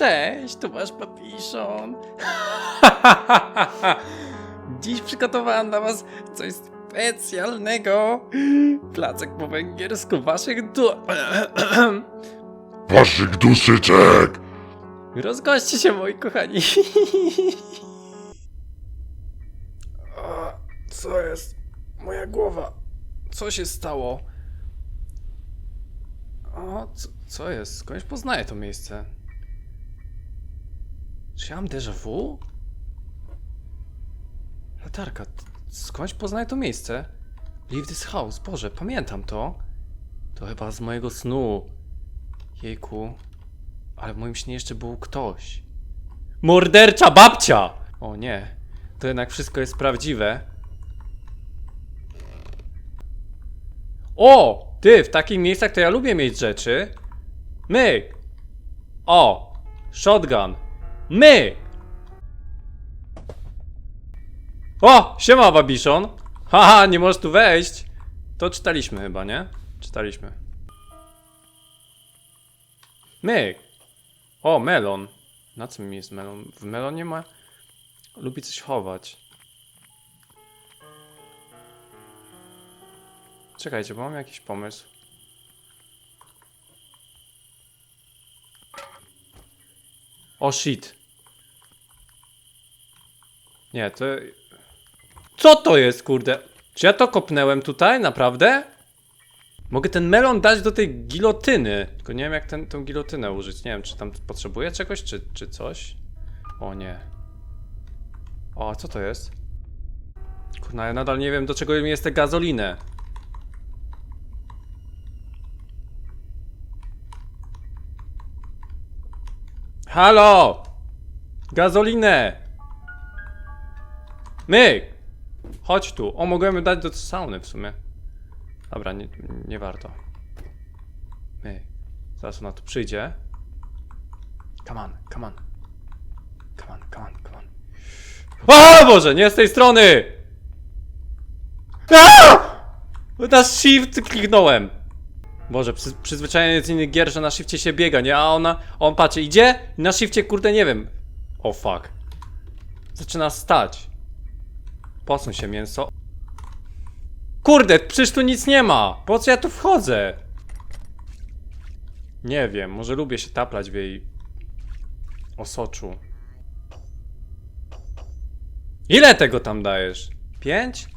Cześć, tu wasz papiszon. Dziś przygotowałam dla was coś specjalnego. Placek po węgiersku waszych du... Waszych duszyczek! Rozgoście się, moi kochani. O, Co jest? Moja głowa. Co się stało? O, co, co jest? Skądś poznaję to miejsce. Czy ja mam déjà vu? Latarka. Skądś poznaję to miejsce? Leave this house. Boże, pamiętam to. To chyba z mojego snu. Jejku. Ale w moim śnie jeszcze był ktoś. Mordercza babcia! O nie. To jednak wszystko jest prawdziwe. O! Ty, w takich miejscach to ja lubię mieć rzeczy. Myk! O! Shotgun! Myk! O! Siema, Babiszon! Haha, nie możesz tu wejść! To czytaliśmy chyba, nie? Czytaliśmy. Myk! O, melon. Na co mi jest melon? W melonie ma... Lubi coś chować. Czekajcie, bo mam jakiś pomysł. O shit. Nie, to... Co to jest, kurde? Czy ja to kopnęłem tutaj, naprawdę? Mogę ten melon dać do tej gilotyny. Tylko nie wiem, jak ten, tą gilotynę użyć. Nie wiem, czy tam potrzebuję czegoś, czy, czy coś. O nie. O, co to jest? Kurna, ja nadal nie wiem, do czego mi jest tę gazolinę. Halo! Gazolinę! Myk! Chodź tu. O, mogłem dać do sauny w sumie. Dobra, nie, nie warto. My. Zaraz ona tu przyjdzie. Come on, come on. Come on, come on, come on. O Boże, nie z tej strony! Aaaa! Na shift kliknąłem. Boże, przy, przyzwyczajenie z innych gier, że na shifcie się biega, nie? A ona, on patrzy, idzie na shifcie, kurde, nie wiem. O fuck. Zaczyna stać. Posuń się, mięso. Kurde, przecież tu nic nie ma. Po co ja tu wchodzę? Nie wiem, może lubię się taplać w jej osoczu. Ile tego tam dajesz? Pięć?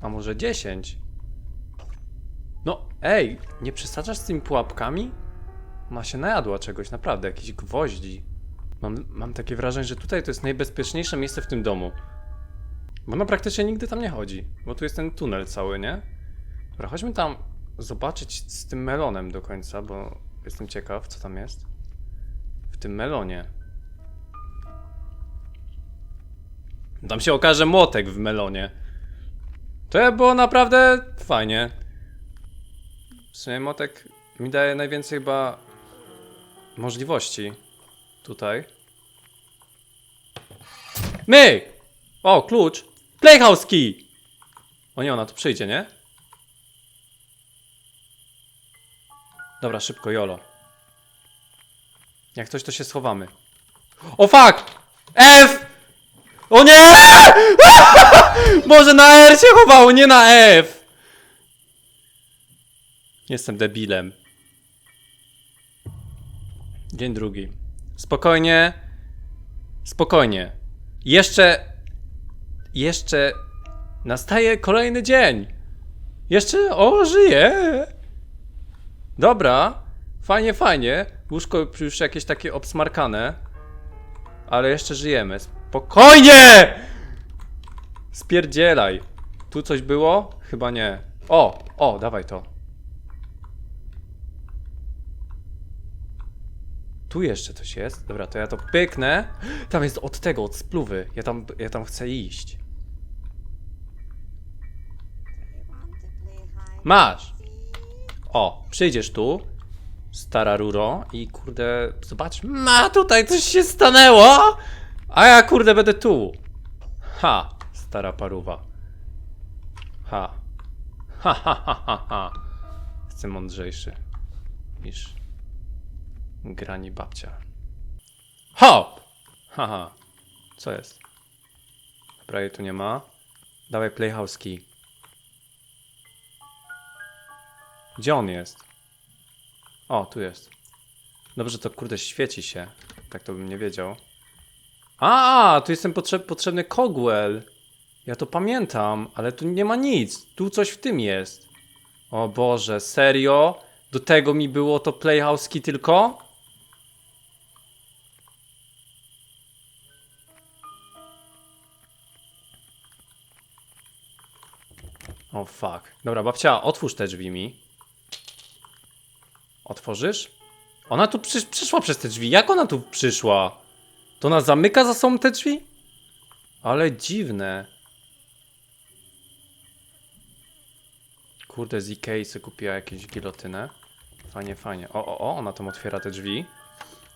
A może dziesięć? No, ej, nie przesadzasz z tymi pułapkami? Ma się najadła czegoś, naprawdę, jakichś gwoździ. Mam, mam takie wrażenie, że tutaj to jest najbezpieczniejsze miejsce w tym domu. Bo ona praktycznie nigdy tam nie chodzi, bo tu jest ten tunel cały, nie? Dobra, chodźmy tam zobaczyć z tym melonem do końca, bo jestem ciekaw, co tam jest. W tym melonie. Tam się okaże młotek w melonie. To było naprawdę fajnie. W sumie młotek mi daje najwięcej chyba możliwości. Tutaj. Myk! O, klucz! Playhouse key! O nie, ona tu przyjdzie, nie? Dobra, szybko, jolo. Jak coś, to się schowamy. O fuck! F! O nie! Może na R się chowało, nie na F! Jestem debilem. Dzień drugi. Spokojnie. Spokojnie. Jeszcze. Jeszcze. Nastaje kolejny dzień. Jeszcze. O, żyję. Dobra. Fajnie, fajnie. Łóżko już jakieś takie obsmarkane. Ale jeszcze żyjemy. Spokojnie! Spierdzielaj. Tu coś było? Chyba nie. O, o, dawaj to. Tu jeszcze coś jest. Dobra, to ja to pyknę. Tam jest od tego, od spluwy. Ja tam, ja tam chcę iść. Masz! O, przyjdziesz tu, stara ruro, i kurde, zobacz, ma tutaj coś się stanęło! A ja kurde będę tu. Ha, stara paruwa. Ha. Ha, ha, ha, ha, ha. Jestem mądrzejszy niż grani babcia. Hop! Haha. Co jest? Jej tu nie ma. Dawaj Playhouse Key. Gdzie on jest? O, tu jest. Dobrze, to kurde świeci się. Tak to bym nie wiedział. A, tu jestem potrzeb potrzebny Cogwell. Ja to pamiętam, ale tu nie ma nic. Tu coś w tym jest. O Boże, serio? Do tego mi było to Playhouse tylko? O fuck. Dobra, babcia, otwórz te drzwi mi. Otworzysz? Ona tu przy, przyszła przez te drzwi. Jak ona tu przyszła? To ona zamyka za sobą te drzwi? Ale dziwne. Kurde, z Ikei sobie kupiła jakieś gilotynę. Fajnie, fajnie. O, o, o, ona tam otwiera te drzwi.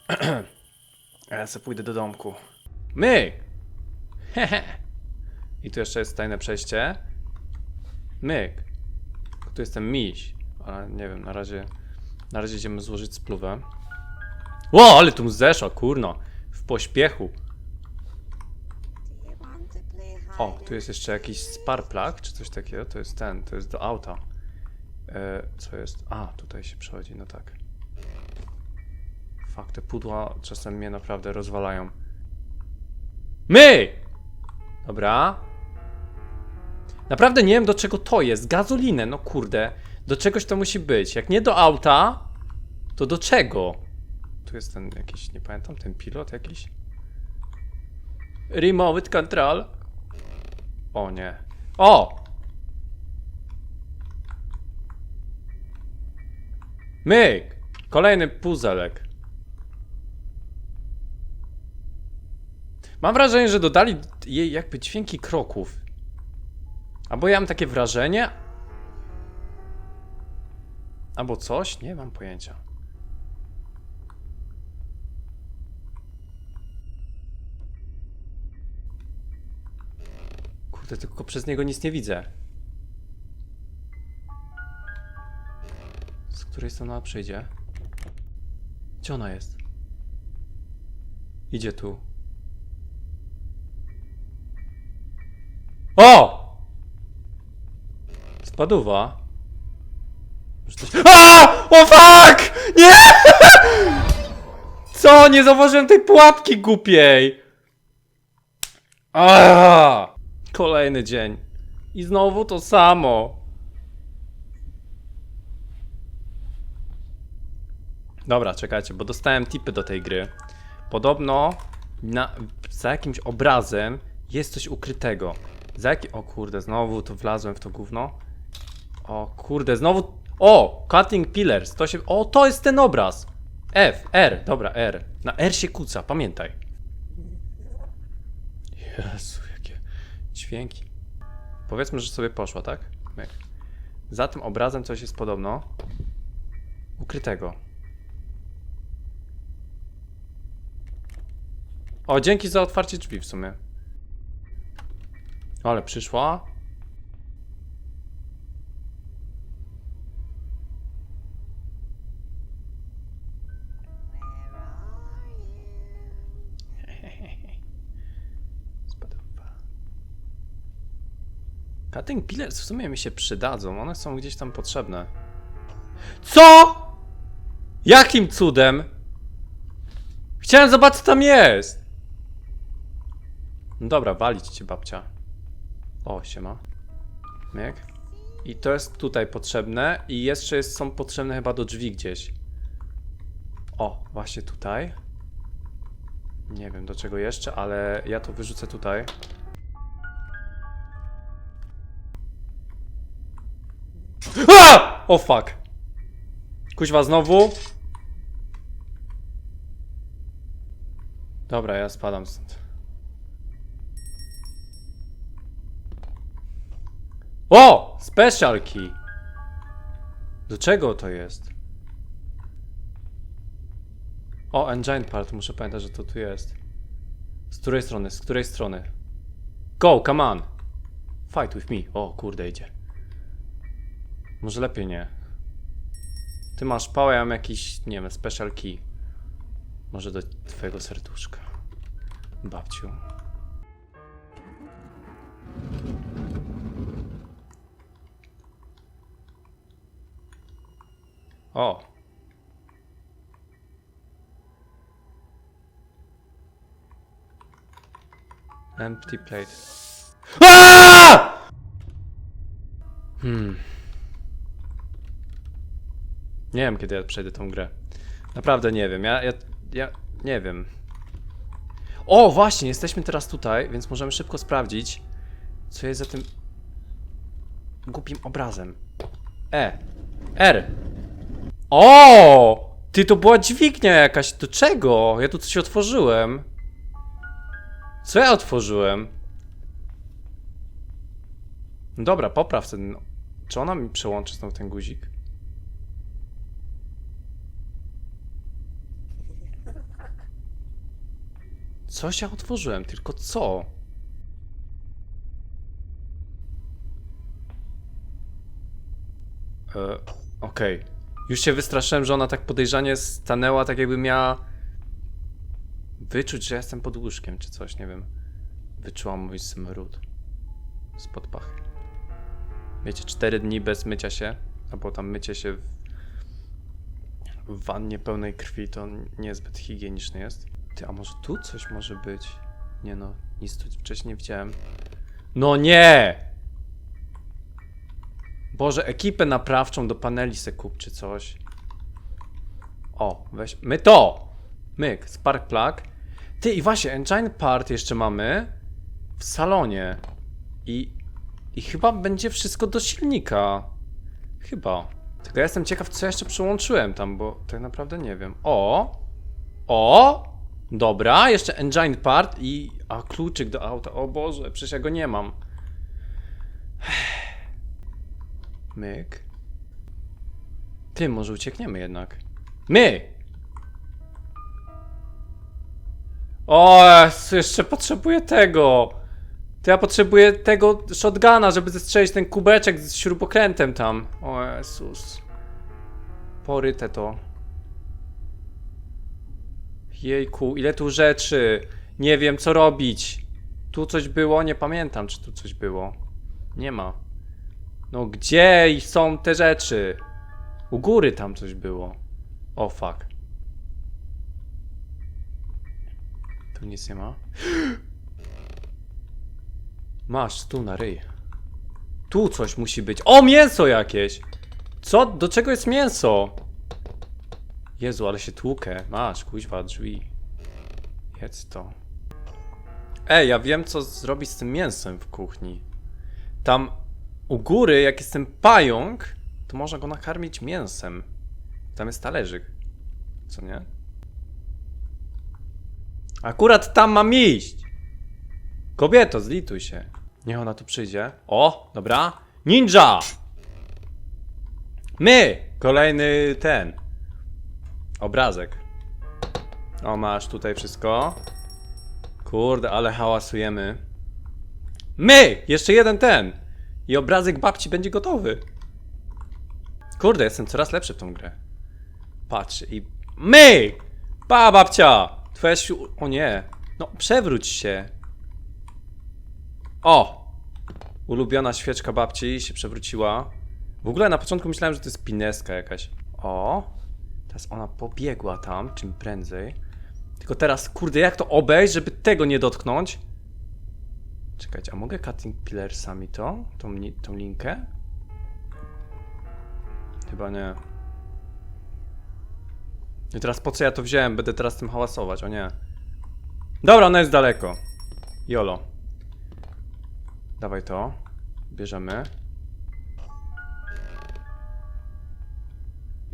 Ja sobie pójdę do domku. My! I tu jeszcze jest tajne przejście. Myk. Tu jestem miś. Ale nie wiem, na razie. Na razie idziemy złożyć spluwę. Ło, ale tu zeszła, kurno. W pośpiechu. O, tu jest jeszcze jakiś sparplak, czy coś takiego. To jest ten, to jest do auta. E, co jest? A, tutaj się przechodzi, no tak. Fakt, te pudła czasem mnie naprawdę rozwalają. My! Dobra. Naprawdę nie wiem do czego to jest. Gazolinę, no kurde. Do czegoś to musi być. Jak nie do auta, to do czego? Tu jest ten jakiś, nie pamiętam, ten pilot jakiś? Remote control. O nie. O! Myk! Kolejny puzelek. Mam wrażenie, że dodali jej jakby dźwięki kroków. Albo ja mam takie wrażenie. Albo coś? Nie mam pojęcia. Kurde, tylko przez niego nic nie widzę. Z której strony ona przyjdzie? Gdzie ona jest? Idzie tu. O! Spaduwa. Coś... A! O fuck! Nie! Co? Nie zauważyłem tej pułapki głupiej! A! Kolejny dzień. I znowu to samo. Dobra, czekajcie, bo dostałem tipy do tej gry. Podobno na, za jakimś obrazem jest coś ukrytego. Za jaki... O kurde, znowu to wlazłem w to gówno. O kurde, znowu... O! Cutting Pillars. To się... O, to jest ten obraz! F, R, dobra, R. Na R się kuca, pamiętaj. Jezu, jakie dźwięki. Powiedzmy, że sobie poszła, tak? Myk. Za tym obrazem coś jest podobno ukrytego. O, dzięki za otwarcie drzwi w sumie. Ale przyszła. Cutting pillars w sumie mi się przydadzą. One są gdzieś tam potrzebne. Co? Jakim cudem? Chciałem zobaczyć, co tam jest. No dobra, walić cię babcia. O, siema. Myk. I to jest tutaj potrzebne. I jeszcze jest, są potrzebne chyba do drzwi gdzieś. O, właśnie tutaj. Nie wiem do czego jeszcze, ale ja to wyrzucę tutaj. O fuck. Kuźwa znowu. Dobra, ja spadam stąd. O! Special key. Do czego to jest? O, engine part, muszę pamiętać, że to tu jest. Z której strony? Z której strony? Go, come on! Fight with me. O, kurde, idzie. Może lepiej nie. Ty masz pałę, ja mam jakiś, nie wiem, special key. Może do twojego serduszka. Babciu. O! Empty plate. Aaaa! Hmm. Nie wiem, kiedy ja przejdę tą grę. Naprawdę nie wiem. Ja, ja, ja nie wiem. O, właśnie, jesteśmy teraz tutaj, więc możemy szybko sprawdzić, co jest za tym głupim obrazem. E. R. O! Ty, to była dźwignia jakaś. Do czego? Ja tu coś otworzyłem. Co ja otworzyłem? Dobra, popraw ten. Czy ona mi przełączy znowu ten guzik? Coś ja otworzyłem, tylko co? E, Okej. Już się wystraszyłem, że ona tak podejrzanie stanęła, tak jakby miała wyczuć, że jestem pod łóżkiem, czy coś, nie wiem. Wyczułam mój smród spod pachy. Wiecie, cztery dni bez mycia się, albo tam mycie się w, w wannie pełnej krwi, to niezbyt higieniczne jest. Ty, a może tu coś może być? Nie no, nic tu wcześniej nie widziałem. No nie! Boże, ekipę naprawczą do paneli se kup czy coś. O, weź. My to! Myk, spark plug. Ty i właśnie, engine part jeszcze mamy w salonie. I, I chyba będzie wszystko do silnika. Chyba. Tylko ja jestem ciekaw, co jeszcze przyłączyłem tam, bo tak naprawdę nie wiem. O! O! Dobra, jeszcze engine part i. A kluczyk do auta. O Boże, przecież ja go nie mam. Myk. Ty, może uciekniemy jednak. My! O, jeszcze potrzebuję tego. To ja potrzebuję tego shotguna, żeby zestrzelić ten kubeczek z śrubokrętem tam. O Jezus. Poryte to. Jejku, ile tu rzeczy. Nie wiem, co robić. Tu coś było? Nie pamiętam, czy tu coś było. Nie ma. No gdzie są te rzeczy? U góry tam coś było. O fuck. Tu nic nie ma. Masz, tu na ryj. Tu coś musi być. O, mięso jakieś! Co? Do czego jest mięso? Jezu, ale się tłukę. Masz, kuźwa, drzwi. Jedz to. Ej, ja wiem, co zrobić z tym mięsem w kuchni. Tam u góry, jak jest ten pająk, to można go nakarmić mięsem. Tam jest talerzyk. Co nie? Akurat tam mam iść! Kobieto, zlituj się. Niech ona tu przyjdzie. O, dobra. Ninja! My! Kolejny ten. Obrazek. O, masz tutaj wszystko. Kurde, ale hałasujemy. My! Jeszcze jeden ten! I obrazek babci będzie gotowy. Kurde, jestem coraz lepszy w tą grę. Patrz i... My! Pa, babcia! Twoja siu... O nie. No, przewróć się. O! Ulubiona świeczka babci się przewróciła. W ogóle na początku myślałem, że to jest pineska jakaś. O! Teraz ona pobiegła tam, czym prędzej. Tylko teraz, kurde, jak to obejść, żeby tego nie dotknąć? Czekajcie, a mogę cutting pillarsami to? Tą, tą linkę? Chyba nie. I teraz po co ja to wziąłem? Będę teraz tym hałasować, o nie. Dobra, ona jest daleko. Jolo. Dawaj to. Bierzemy.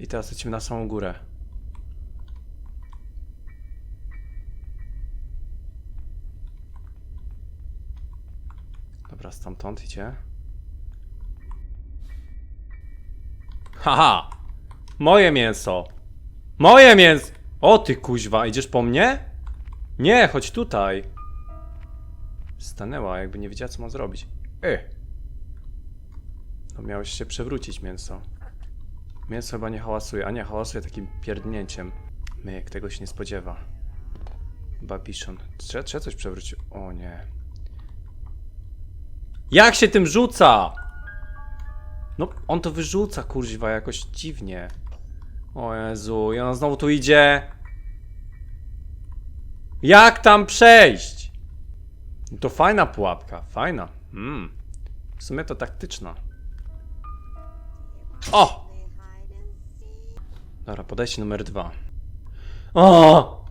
I teraz lecimy na samą górę. Dobra, stamtąd idzie. Haha! Moje mięso! Moje mięso! O ty kuźwa, idziesz po mnie? Nie, chodź tutaj. Stanęła, jakby nie wiedziała co ma zrobić. Ej! No miałeś się przewrócić mięso. Mięso chyba nie hałasuje, a nie, hałasuje takim pierdnięciem. Myk, tego się nie spodziewa. Babiszon. Trzeba, trzeba coś przewrócić. O nie. Jak się tym rzuca? No, on to wyrzuca, kurwa, jakoś dziwnie. O Jezu, i ona znowu tu idzie. Jak tam przejść? To fajna pułapka, fajna. Mm. W sumie to taktyczna. O! Dobra, podejście numer dwa. O!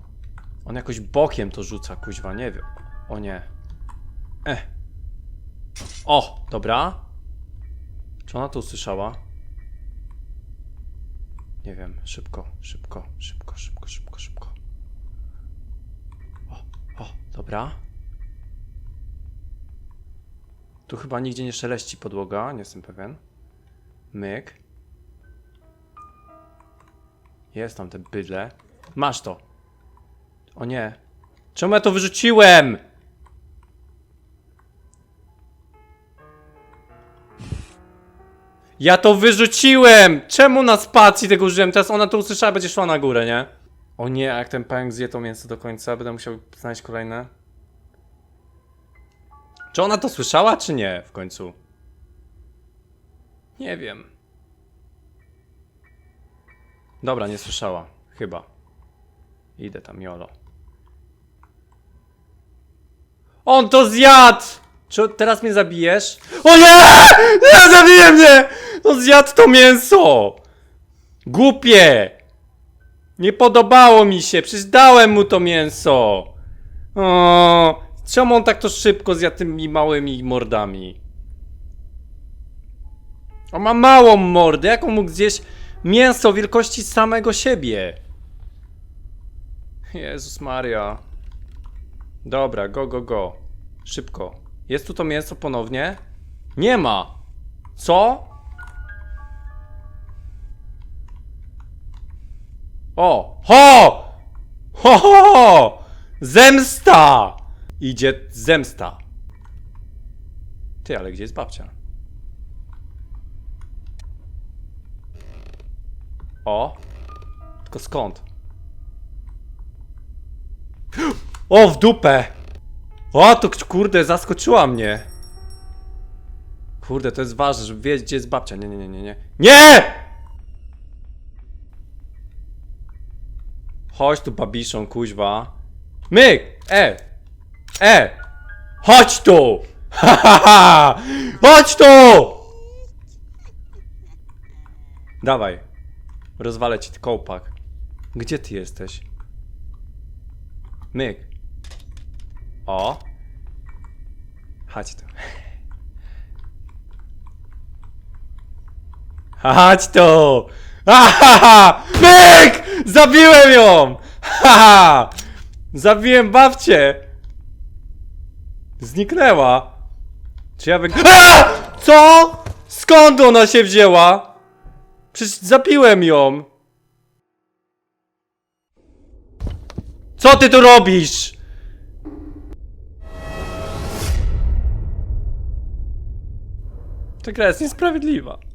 On jakoś bokiem to rzuca, kuźwa, nie wiem. O nie. Eh. O, dobra. Czy ona to usłyszała? Nie wiem, szybko, szybko, szybko, szybko, szybko, szybko. O, o, dobra. Tu chyba nigdzie nie szeleści podłoga, nie jestem pewien. Myk. Jest tam te bydle. Masz to. O nie. Czemu ja to wyrzuciłem? Ja to wyrzuciłem! Czemu na spacji tego użyłem? Teraz ona to usłyszała, będzie szła na górę, nie? O nie, jak ten pęk zje to mięso do końca, będę musiał znaleźć kolejne. Czy ona to słyszała, czy nie w końcu? Nie wiem. Dobra, nie słyszała. Chyba. Idę tam, jolo. On to zjadł! Czy teraz mnie zabijesz? O nie! Nie, zabije mnie! No zjadł to mięso! Głupie! Nie podobało mi się, przecież dałem mu to mięso! O, czemu on tak to szybko zjadł tymi małymi mordami? On ma małą mordę, jak on mógł zjeść mięso wielkości samego siebie? Jezus Maria. Dobra, go, go, go. Szybko. Jest tu to mięso ponownie? Nie ma. Co? O! Ho! Ho, ho, ho! Zemsta! Idzie zemsta. Ty, ale gdzie jest babcia? O! Tylko skąd? O, w dupę! O, to kurde, zaskoczyła mnie. Kurde, to jest ważne, żeby wiedzieć, gdzie jest babcia. Nie, nie, nie, nie, nie. Nie! Chodź tu, babiszą, kuźwa. Myk! E! E! Chodź tu! Ha, ha, ha! Chodź tu! Dawaj. Rozwalę ci kołpak. Gdzie ty jesteś? Myk. O. Chodź tu. Chodź tu! Ahaha! Myk! Zabiłem ją! Haha! Zabiłem babcię! Zniknęła. Czy ja wy... A! Co? Skąd ona się wzięła? Przecież zabiłem ją. Co ty tu robisz? Ta gra jest niesprawiedliwa.